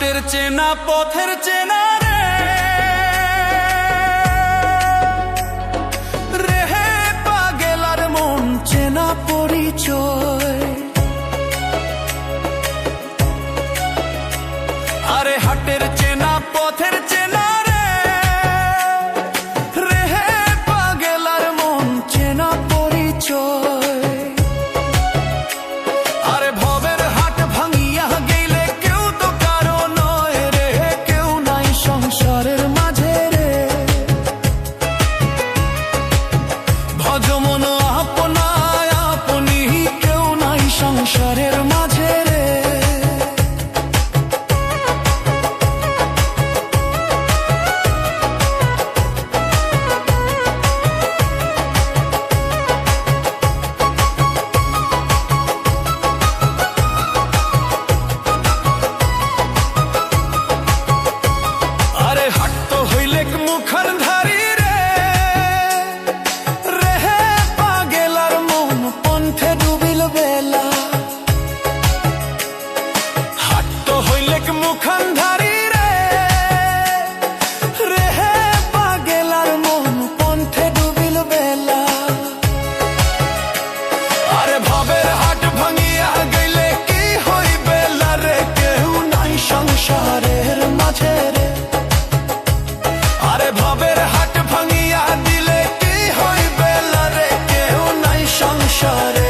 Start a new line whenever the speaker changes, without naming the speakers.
হাটের চেনা পথের চেনা shorty.